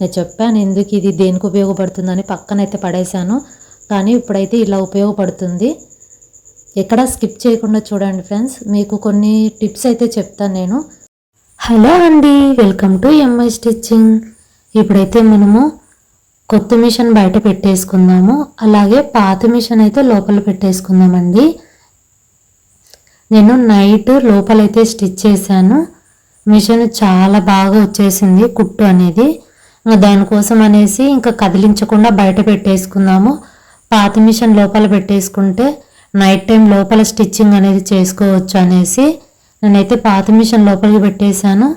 నేను చెప్పాను ఎందుకు ఇది దేనికి ఉపయోగపడుతుందని పక్కనైతే పడేశాను. కానీ ఇప్పుడైతే ఇలా ఉపయోగపడుతుంది. ఎక్కడ స్కిప్ చేయకుండా చూడండి ఫ్రెండ్స్. మీకు కొన్ని టిప్స్ అయితే చెప్తాను నేను. హలో అండి వెల్కమ్ టు ఎంఐ స్టిచ్చింగ్. ఇప్పుడైతే మనము కొత్త మిషన్ బయట పెట్టేసుకుందాము. అలాగే పాత మిషన్ అయితే లోపల పెట్టేసుకుందామండి. నేను నైట్ లోపలైతే స్టిచ్ చేశాను. మిషన్ చాలా బాగా వచ్చేసింది కుట్టు అనేది. దానికోసం అనేసి ఇంకా కదిలించకుండా బయట పెట్టేసుకుందాము పాత మిషన్ లోపల పెట్టేసుకుంటే నైట్ టైం లోపల స్టిచ్చింగ్ అనేది చేసుకోవచ్చు అనేసి నేనైతే పాత మిషన్ లోపలికి పెట్టేశాను.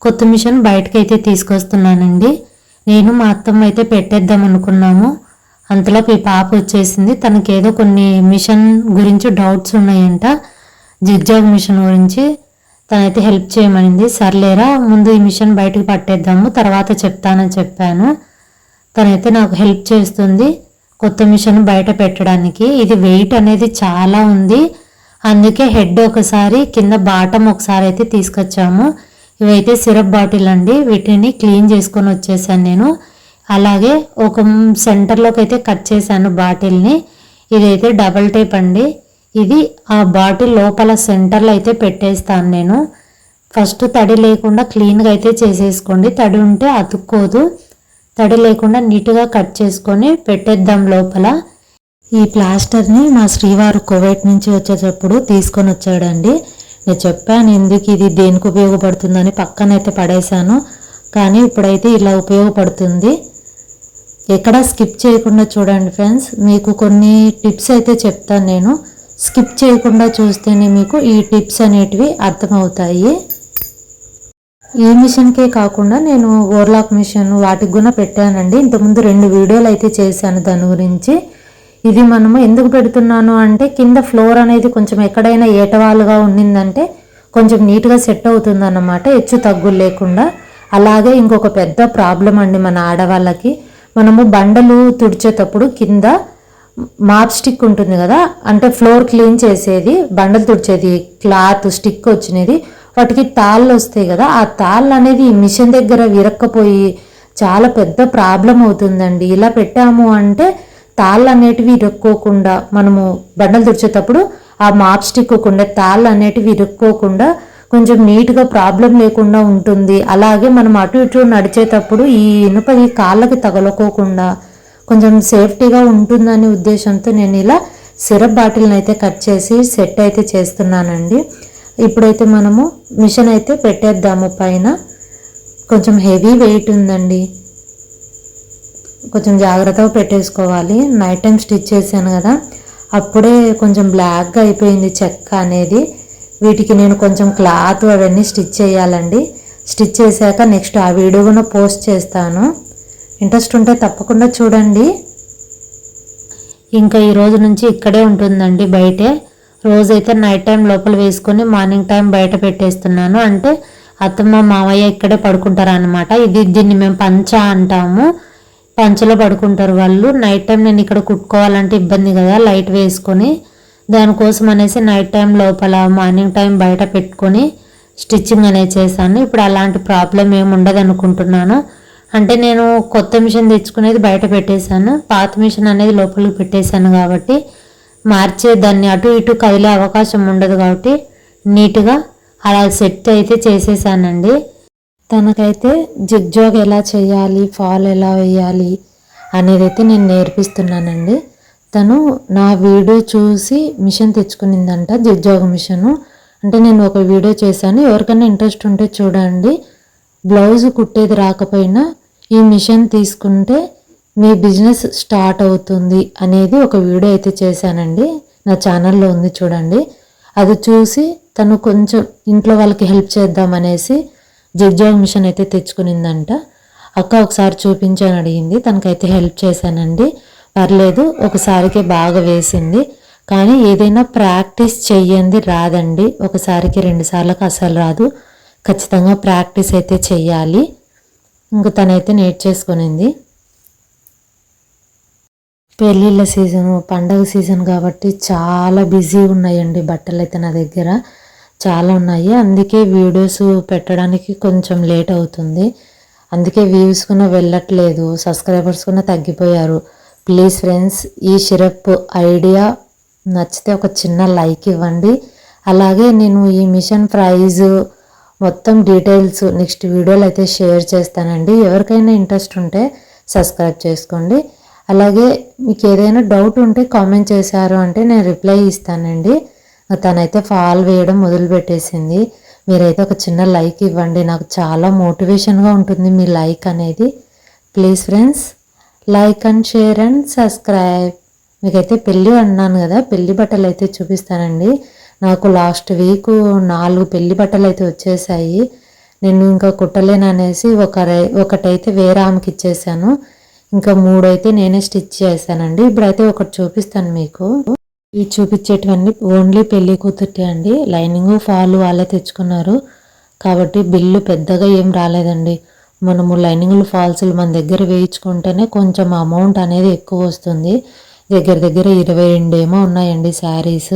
కొత్త మిషన్ బయటకి అయితే తీసుకొస్తున్నానండి. నేను మా అత్తమ్మ అయితే పెట్టేద్దాం అనుకున్నాము. అంతలోపు ఈ పాప వచ్చేసింది. తనకి ఏదో కొన్ని మిషన్ గురించి డౌట్స్ ఉన్నాయంట. జిగ్జాగ్ మిషన్ గురించి. తనైతే హెల్ప్ చేయమనింది. సర్లేరా ముందు ఈ మిషన్ బయటకు పట్టేద్దాము తర్వాత చెప్తానని చెప్పాను. తనైతే నాకు హెల్ప్ చేస్తుంది కొత్త మిషన్ బయట పెట్టడానికి. ఇది వెయిట్ అనేది చాలా ఉంది. అందుకే హెడ్ ఒకసారి కింద బాటం ఒకసారి అయితే తీసుకొచ్చాము. ఇవైతే సిరప్ బాటిల్ అండి. వీటిని క్లీన్ చేసుకొని వచ్చేసాను నేను. అలాగే ఒక సెంటర్లోకి అయితే కట్ చేశాను బాటిల్ని. ఇదైతే డబల్ టేప్ అండి. ఇది ఆ బాటిల్ లోపల సెంటర్లో అయితే పెట్టేస్తాను నేను. ఫస్ట్ తడి లేకుండా క్లీన్గా అయితే చేసేసుకోండి. తడి ఉంటే అతుక్కోదు. తడి లేకుండా నీట్గా కట్ చేసుకొని పెట్టేద్దాం లోపల. ఈ ప్లాస్టర్ని మా శ్రీవారు కువైట్ నుంచి వచ్చేటప్పుడు తీసుకొని వచ్చాడండి. నేను చెప్పాను ఎందుకు ఇది దేనికి ఉపయోగపడుతుందని పక్కనైతే పడేశాను. కానీ ఇప్పుడైతే ఇలా ఉపయోగపడుతుంది. ఎక్కడ స్కిప్ చేయకుండా చూడండి ఫ్రెండ్స్. మీకు కొన్ని టిప్స్ అయితే చెప్తాను నేను. స్కిప్ చేయకుండా చూస్తేనే మీకు ఈ టిప్స్ అనేటివి అర్థమవుతాయి. ఈ మిషన్కే కాకుండా నేను ఓర్లాక్ మిషన్ వాటికి కూడా పెట్టానండి. ఇంతకుముందు రెండు వీడియోలు అయితే చేశాను దాని గురించి. ఇది మనము ఎందుకు పెడుతున్నాను అంటే కింద ఫ్లోర్ అనేది కొంచెం ఎక్కడైనా ఏటవాలుగా ఉండిందంటే కొంచెం నీట్గా సెట్ అవుతుంది అన్నమాట హెచ్చు తగ్గులు లేకుండా. అలాగే ఇంకొక పెద్ద ప్రాబ్లం అండి మన ఆడవాళ్ళకి. మనము బండలు తుడిచేటప్పుడు కింద మాప్ స్టిక్ ఉంటుంది కదా అంటే ఫ్లోర్ క్లీన్ చేసేది బండలు తుడిచేది క్లాత్ స్టిక్ వచ్చినది వాటికి తాళ్ళు వస్తాయి కదా ఆ తాళ్ళు అనేది మిషన్ దగ్గర విరక్కపోయి చాలా పెద్ద ప్రాబ్లం అవుతుందండి. ఇలా పెట్టాము అంటే తాళ్ళు అనేటివి ఇరుక్కోకుండా మనము బండలు తుడిచేటప్పుడు ఆ మాప్ స్టిక్ ఉండే తాళ్ళు అనేటివి ఇరుక్కోకుండా కొంచెం నీట్గా ప్రాబ్లం లేకుండా ఉంటుంది. అలాగే మనం అటు ఇటు నడిచేటప్పుడు ఈ ఇనుప ఈ కాళ్ళకి తగలకోకుండా కొంచెం సేఫ్టీగా ఉంటుందనే ఉద్దేశంతో నేను ఇలా సిరప్ బాటిల్ని అయితే కట్ చేసి సెట్ అయితే చేస్తున్నానండి. ఇప్పుడైతే మనము మిషన్ అయితే పెట్టేద్దాము పైన. కొంచెం హెవీ వెయిట్ ఉందండి. కొంచెం జాగ్రత్తగా పెట్టేసుకోవాలి. నైట్ టైం స్టిచ్ చేశాను కదా. అప్పుడే కొంచెం బ్లాక్గా అయిపోయింది చెక్క అనేది. వీటికి నేను కొంచెం క్లాత్ అవన్నీ స్టిచ్ చేయాలండి. స్టిచ్ చేశాక నెక్స్ట్ ఆ వీడియో కూడా పోస్ట్ చేస్తాను. ఇంట్రెస్ట్ ఉంటే తప్పకుండా చూడండి. ఇంకా ఈ రోజు నుంచి ఇక్కడే ఉంటుందండి బయటే. రోజైతే నైట్ టైం లోపల వేసుకొని మార్నింగ్ టైం బయట పెట్టేస్తున్నాను. అంటే అత్తమ్మ మావయ్య ఇక్కడే పడుకుంటారు అనమాట ఇది దీన్ని మేము పంచ అంటాము. పంచలో పడుకుంటారు వాళ్ళు. నైట్ టైం నేను ఇక్కడ కుట్టుకోవాలంటే ఇబ్బంది కదా లైట్ వేసుకొని. దానికోసం అనేసి నైట్ టైం లోపల మార్నింగ్ టైం బయట పెట్టుకొని స్టిచ్చింగ్ అనేది చేశాను. ఇప్పుడు అలాంటి ప్రాబ్లం ఏమి ఉండదు అనుకుంటున్నాను అంటే నేను కొత్త మిషన్ తెచ్చుకునేది బయట పెట్టేశాను. పాత మిషన్ అనేది లోపలికి పెట్టేశాను కాబట్టి మార్చే దాన్ని అటు ఇటు కదిలే అవకాశం ఉండదు కాబట్టి నీట్గా అలా సెట్ అయితే చేసేసానండి. తనకైతే జిగ్జాగ్ ఎలా చేయాలి ఫాల్ ఎలా వేయాలి అనేది అయితే నేను నేర్పిస్తున్నానండి. తను నా వీడియో చూసి మిషన్ తెచ్చుకునిందంట జిగ్జాగ్ మిషను. అంటే నేను ఒక వీడియో చేశాను. ఎవరికైనా ఇంట్రెస్ట్ ఉంటే చూడండి. బ్లౌజ్ కుట్టేది రాకపోయినా ఈ మిషన్ తీసుకుంటే మీ బిజినెస్ స్టార్ట్ అవుతుంది అనేది ఒక వీడియో అయితే చేశానండి. నా ఛానల్లో ఉంది చూడండి. అది చూసి తను కొంచెం ఇంట్లో వాళ్ళకి హెల్ప్ చేద్దామనేసి జిగ్జాగ్ మిషన్ అయితే తెచ్చుకునిందంట. అక్క ఒకసారి చూపించాను అడిగింది. తనకైతే హెల్ప్ చేశానండి. పర్లేదు ఒకసారికి బాగా వేసింది. కానీ ఏదైనా ప్రాక్టీస్ చెయ్యంది రాదండి. ఒకసారికి రెండుసార్లకు అసలు రాదు. ఖచ్చితంగా ప్రాక్టీస్ అయితే చెయ్యాలి. ఇంక తనైతే నేర్చేసుకునింది పెళ్ళిళ్ళ సీజను పండగ సీజన్ కాబట్టి చాలా బిజీ ఉన్నాయండి బట్టలు అయితే నా దగ్గర. చాలా ఉన్నాయి. అందుకే వీడియోస్ పెట్టడానికి కొంచెం లేట్ అవుతుంది. అందుకే వ్యూస్ కూడా వెళ్ళట్లేదు. సబ్స్క్రైబర్స్ కూడా తగ్గిపోయారు. ప్లీజ్ ఫ్రెండ్స్ ఈ సిరప్ ఐడియా నచ్చితే ఒక చిన్న లైక్ ఇవ్వండి. అలాగే నేను ఈ మిషన్ ప్రైజ్ మొత్తం డీటెయిల్స్ నెక్స్ట్ వీడియోలు అయితే షేర్ చేస్తానండి. ఎవరికైనా ఇంట్రెస్ట్ ఉంటే సబ్స్క్రైబ్ చేసుకోండి. అలాగే మీకు ఏదైనా డౌట్ ఉంటే కామెంట్ చేశారు అంటే నేను రిప్లై ఇస్తానండి. తనైతే ఫాల్ వేయడం మొదలుపెట్టేసింది మీరైతే ఒక చిన్న లైక్ ఇవ్వండి. నాకు చాలా మోటివేషన్గా ఉంటుంది మీ లైక్ అనేది. Please friends like and share and subscribe మీకైతే పెళ్ళి అన్నాను కదా పెళ్ళి బట్టలు అయితే చూపిస్తానండి. నాకు లాస్ట్ వీక్ నాలుగు పెళ్ళి బట్టలు అయితే వచ్చేసాయి. నేను ఇంకా కుట్టలేను అనేసి ఒక ఒకటైతే వేరే ఆమెకి ఇచ్చేసాను. ఇంకా మూడైతే నేనే స్టిచ్ చేశానండి. ఇప్పుడైతే ఒకటి చూపిస్తాను మీకు. ఈ చూపించేటివన్నీ ఓన్లీ పెళ్ళి కూతుర్టే అండి. లైనింగ్ ఫాల్ వాళ్ళే తెచ్చుకున్నారు. కాబట్టి బిల్లు పెద్దగా ఏం రాలేదండి. మనము లైనింగ్లు ఫాల్స్లు మన దగ్గర వేయించుకుంటేనే కొంచెం అమౌంట్ అనేది ఎక్కువ వస్తుంది. దగ్గర దగ్గర ఇరవై రెండేమో ఉన్నాయండి శారీస్.